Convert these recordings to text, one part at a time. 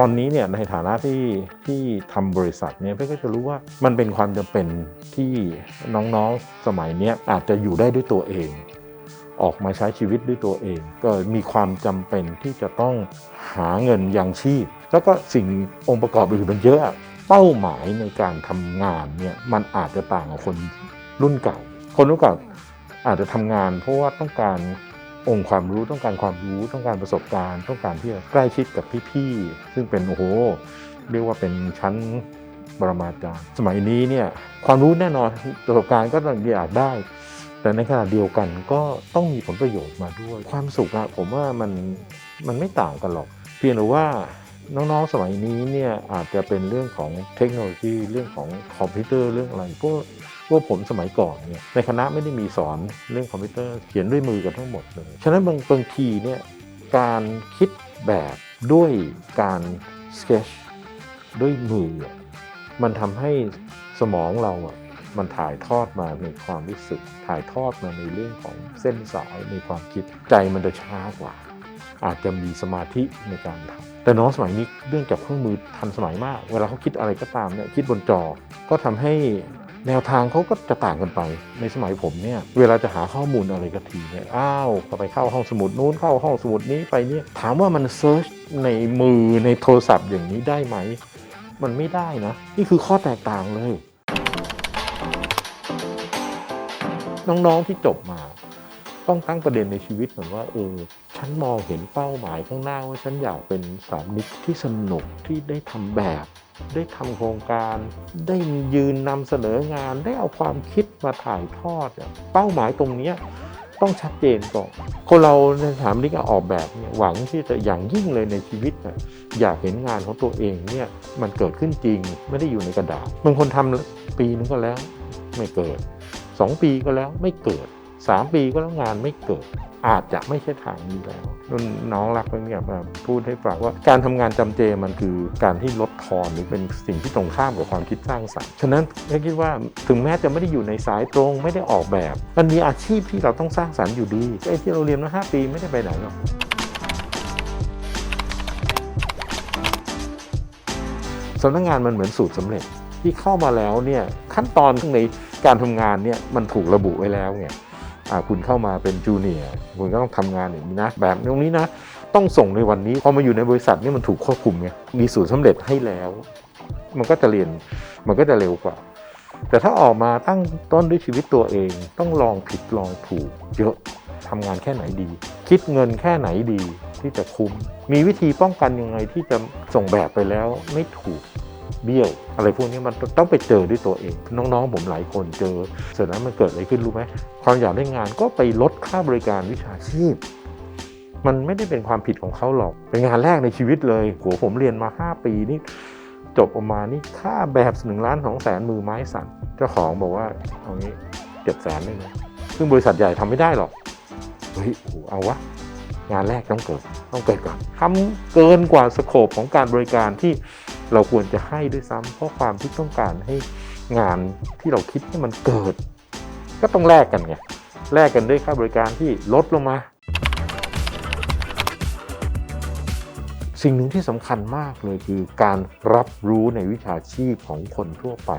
ตอนนี้เนี่ยในฐานะที่ที่ทำบริษัทเนี่ยเพื่อก็จะรู้ว่ามันเป็นความจำเป็นที่น้องๆสมัยนี้อาจจะอยู่ได้ด้วยตัวเอง ออกมาใช้ชีวิตด้วยตัวเอง ก็มีความจำเป็นที่จะต้องหาเงินยังชีพ แล้วก็สิ่งองค์ประกอบอื่นมันเยอะเป้าหมายในการทำงานเนี่ยมันอาจจะต่างกับคนรุ่นเก่า คนรุ่นเก่าอาจจะทำงานเพราะว่าต้องการ องค์ความรู้ต้องการความรู้ต้องการประสบการณ์ ต้องการที่จะใกล้ชิดกับพี่ๆซึ่งเป็นโอ้โหเรียกว่าเป็นชั้นบรมาจารย์สมัยนี้เนี่ยความรู้แน่นอนประสบการณ์ก็ต้องอยากได้ แต่ในขณะเดียวกันก็ต้องมีผลประโยชน์มาด้วย ความสุขอะผมว่ามันมันไม่ต่างกันหรอก เพียงแต่ว่าน้องๆสมัยนี้เนี่ยอาจจะเป็นเรื่องของเทคโนโลยีเรื่องของคอมพิวเตอร์เรื่องอะไรพวก พวกผมสมัยก่อนเนี่ยในคณะไม่ได้มีสอนเรื่องคอมพิวเตอร์เขียนด้วยมือกันทั้งหมดเลย ฉะนั้นบางบางทีเนี่ยการคิดแบบด้วยการสเก t ด้วยมือ มันทำให้สมองเราอะมันถ่ายทอดมาในความรู้สึก ถ่ายทอดมาในเรื่องของเส้นสายในความคิดใจมันจะช้ากว่า อาจจะมีสมาธิในการทำแต่น้องสมัยนี้เรื่องจากเครื่องมือทันสมัยมาก เวลาเขาคิดอะไรก็ตามเนี่ยคิดบนจอก็ทำให้ แนวทางเขาก็จะต่างกันไป ในสมัยผมเนี่ยเวลาจะหาข้อมูลอะไรก็ทีเนี่ยอ้าวก็ไปเข้าห้องสมุดนู้นเข้าห้องสมุดนี้ไปเนี่ยถามว่ามันเซิร์ชในมือในโทรศัพท์อย่างนี้ได้ไหม มันไม่ได้นะ นี่คือข้อแตกต่างเลย น้องๆที่จบมาต้องตั้งประเด็นในชีวิตก่อนว่าเออฉันมองเห็นเป้าหมายข้างหน้าว่าฉันอยากเป็นสามนิกที่สนุกที่ได้ทำแบบ ได้ทำโครงการ ได้ยืนนำเสนองานได้เอาความคิดมาถ่ายทอด เป้าหมายตรงนี้ต้องชัดเจนก่อนคนเราในถามนิกออกแบบเนี่ยหวังที่จะอย่างยิ่งเลยในชีวิตนะอยากเห็นงานของตัวเองเนี่ยมันเกิดขึ้นจริงไม่ได้อยู่ในกระดาษบางคนทำปีนึงก็แล้วไม่เกิดสองปีก็แล้วไม่เกิด สามปีก็แล้วงานไม่เกิด อาจจะไม่ใช่ทางนี้แล้วรุ่นน้องรักเพื่อนเนี่ยมาพูดให้ฟังว่าการทำงานจำเจมันคือการที่ลดทอนหรือเป็นสิ่งที่ตรงข้ามกับความคิดสร้างสรรค์ฉะนั้นแค่คิดว่าถึงแม้จะไม่ได้อยู่ในสายตรงไม่ได้ออกแบบ มันมีอาชีพที่เราต้องสร้างสรรค์อยู่ดีไอ้ที่เราเรียนมาห้าปีไม่ได้ไปไหนหรอกสำนักงานมันเหมือนสูตรสำเร็จที่เข้ามาแล้วเนี่ยขั้นตอนในการทำงานเนี่ยมันถูกระบุไว้แล้วไง คุณเข้ามาเป็นจูเนียร์คุณก็ต้องทำงานอย่างนี้นะแบบตรงนี้นะ ต้องส่งในวันนี้พอมาอยู่ในบริษัทนี่มันถูกควบคุมไงมีสูตรสำเร็จให้แล้ว มันก็จะเรียนมันก็จะเร็วกว่า แต่ถ้าออกมาตั้งต้นด้วยชีวิตตัวเอง ต้องลองผิดลองถูกเยอะทำงานแค่ไหนดี คิดเงินแค่ไหนดีที่จะคุ้ม มีวิธีป้องกันยังไงที่จะส่งแบบไปแล้วไม่ถูก เบี้ยว อะไรพวกนี้มันต้องไปเจอด้วยตัวเอง น้องๆผมหลายคนเจอ เสร็จแล้วมันเกิดอะไรขึ้นรู้ไหมความอยากได้งานก็ไปลดค่าบริการวิชาชีพ มันไม่ได้เป็นความผิดของเขาหรอก เป็นงานแรกในชีวิตเลยโหผมเรียนมา 5 ปีนี่จบออกมานี่ค่าแบบหนึ่งล้านสองแสนมือไม้สั่นเจ้าของบอกว่าเอางี้เจ็ดแสนเลยนะซึ่งบริษัทใหญ่ทำไม่ได้หรอกเฮ้ยโอ้โหเอาวะ งานแรกต้องเกิดต้องเกิดก่อนทำเกินกว่าสโคปของการบริการที่เราควรจะให้ด้วยซ้ำเพราะความที่ต้องการให้งานที่เราคิดให้มันเกิด ก็ต้องแลกกันไงแลกกันด้วยค่าบริการที่ลดลงมา สิ่งหนึ่งที่สำคัญมากเลยคือการรับรู้ในวิชาชีพของคนทั่วไป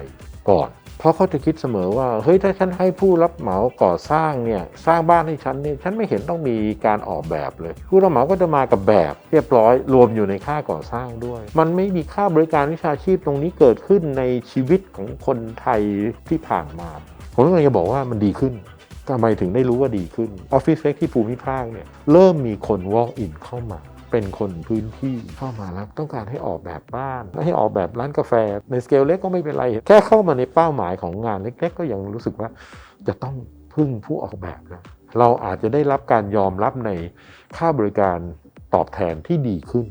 ก่อน เพราะเขาจะคิดเสมอว่าเฮ้ยถ้าฉันให้ผู้รับเหมาก่อสร้างเนี่ยสร้างบ้านให้ฉันเนี่ยฉันไม่เห็นต้องมีการออกแบบเลย ผู้รับเหมาก็จะมากับแบบเรียบร้อยรวมอยู่ในค่าก่อสร้างด้วย มันไม่มีค่าบริการวิชาชีพตรงนี้เกิดขึ้นในชีวิตของคนไทยที่ผ่านมา ผมก็เลยจะบอกว่ามันดีขึ้นทำไมถึงได้รู้ว่าดีขึ้นออฟฟิศเล็กที่ภูมิภาคเนี่ยเริ่มมีคน walk in เข้ามา เป็นคนพื้นที่เข้ามาแล้วต้องการให้ออกแบบบ้านให้ออกแบบร้านกาแฟ ในสเกลเล็กก็ไม่เป็นไร แค่เข้ามาในเป้าหมายของงานเล็ก ๆ ก็ยังรู้สึกว่าจะต้องพึ่งผู้ออกแบบแล้วเราอาจจะได้รับการยอมรับในค่าบริการตอบแทนที่ดีขึ้น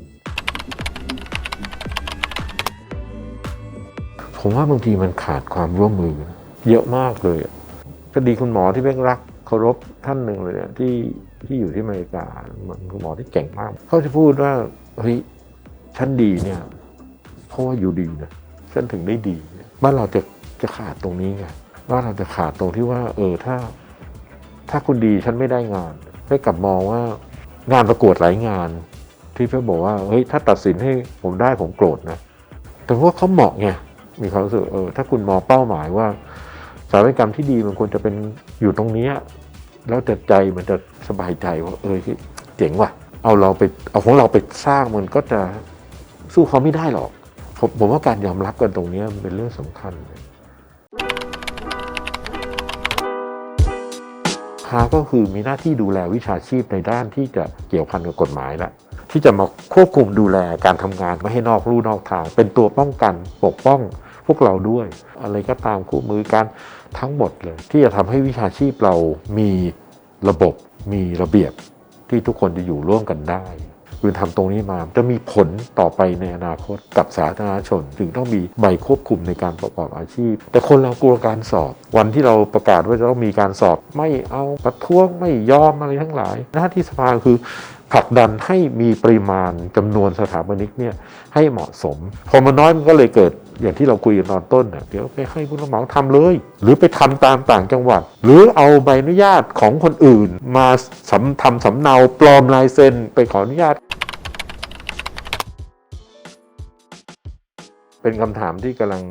ผมว่าบางทีมันขาดความร่วมมือ เยอะมากเลยอะคดีคุณหมอที่เพ่งรักเคารพท่านหนึ่งเลยเนี่ยที่ ที่อยู่ที่อเมริกาคุณหมอที่เก่งมาก เขาจะพูดว่าเฮ้ยฉันดีเนี่ยเพราะว่าอยู่ดีนะฉันถึงได้ดีบ้านเราจะจะขาดตรงนี้ไงบ้านเราจะขาดตรงที่ว่า เออถ้า ถ้าคุณดีฉันไม่ได้งานให้กลับมองว่างานประกวดหลายงาน ที่เพื่อบอกว่าเฮ้ยถ้าตัดสินให้ผมได้ผมโกรธนะแต่ว่าเขาเหมาะไงมีความรู้สึกเออถ้าคุณมองเป้าหมายว่าสถาปัตยกรรมที่ดีมันควรจะเป็นอยู่ตรงนี้ แล้วแต่ใจมันจะสบายใจว่าเออเจ๋งว่ะ เอาเราไปเอาของเราไปสร้างมันก็จะสู้เขาไม่ได้หรอกผมผมว่าการยอมรับกันตรงนี้มันเป็นเรื่องสำคัญเลยฮาก็คือมีหน้าที่ดูแลวิชาชีพในด้านที่จะเกี่ยวพันกับกฎหมายแหละที่จะมาควบคุมดูแลการทำงานไม่ให้นอกลู่นอกทาง เป็นตัวป้องกันปกป้อง วกเราด้วย อะไรก็ตามคู่มือการทั้งหมดเลย ที่จะทำให้วิชาชีพเรามีระบบมีระเบียบที่ทุกคนจะอยู่ร่วมกันได้คือทำตรงนี้มาจะมีผลต่อไปในอนาคตกับสาธารณชนถึงต้องมีใบควบคุมในการประกอบอาชีพ แต่คนเรากลัวการสอบ วันที่เราประกาศว่าจะต้องมีการสอบ ไม่เอาประท้วงไม่ยอมอะไรทั้งหลาย หน้าที่สภาคือ ผลักดันให้มีปริมาณจำนวนสถาปนิกเนี่ยให้เหมาะสม พอมันน้อยมันก็เลยเกิดอย่างที่เราคุยกันตอนต้นเน่ะเดี๋ยวไปให้ผู้รับเหมาทำเลย หรือไปทำตามต่างจังหวัด หรือเอาใบอนุญาตของคนอื่น มาสำทำสำเนาปลอมลายเซ็นไปขออนุญาต เป็นคำถามที่กำลัง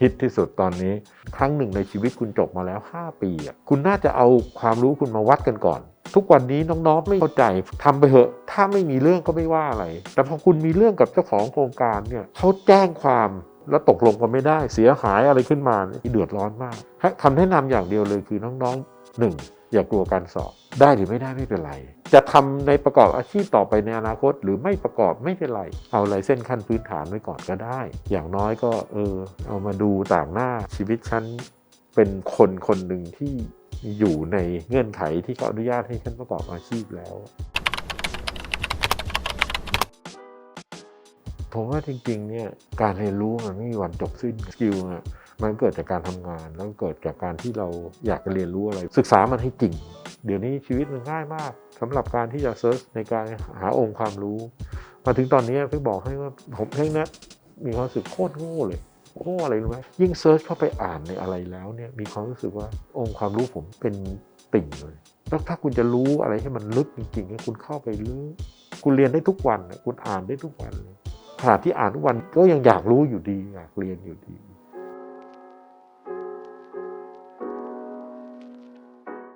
ฮิตที่สุดตอนนี้ ครั้งหนึ่งในชีวิตคุณจบมาแล้ว 5 ปีคุณน่าจะเอาความรู้คุณมาวัดกันก่อน ทุกวันนี้น้องๆไม่เข้าใจทำไปเถอะ ถ้าไม่มีเรื่องก็ไม่ว่าอะไร แต่พอคุณมีเรื่องกับเจ้าของโครงการเนี่ยเขาแจ้งความแล้วตกลงกันไม่ได้เสียหายอะไรขึ้นมาเดือดร้อนมากคำแนะนำอย่างเดียวเลยคือน้องๆหนึ่งอย่ากลัวการสอบ ได้หรือไม่ได้ไม่เป็นไร จะทำในประกอบอาชีพต่อไปในอนาคต หรือไม่ประกอบไม่เป็นไร เอาอะไรเส้นขั้นพื้นฐานไว้ก่อนก็ได้ อย่างน้อยก็เออ เอามาดูต่างหน้าชีวิตฉันเป็นคนคนหนึ่งที่ อยู่ในเงื่อนไขที่เขาอนุญาตให้ฉันประกอบอาชีพแล้ว ผมว่าจริงๆเนี่ยการเรียนรู้มันไม่มีวันจบสิ้นสกิลอะมันเกิดจากการทำงานแล้วเกิดจากการที่เราอยากเรียนรู้อะไร ศึกษามันให้จริง เดี๋ยวนี้ชีวิตมันง่ายมากสำหรับการที่จะเซิร์ชในการหาองค์ความรู้ มาถึงตอนนี้พี่บอกให้ว่าผมเองนะมีความรู้สึกโคตรโง่เลย โง่อะไรรู้ไหมยิ่งเซิร์ชเข้าไปอ่านในอะไรแล้วเนี่ยมีความรู้สึกว่าองค์ความรู้ผมเป็นติ่งเลยแล้วถ้าคุณจะรู้อะไรให้มันลึกจริงๆเนี่ยคุณเข้าไปลึกคุณเรียนได้ทุกวันคุณอ่านได้ทุกวันขนาดที่อ่านทุกวันก็ยังอยากรู้อยู่ดีอยากเรียนอยู่ดี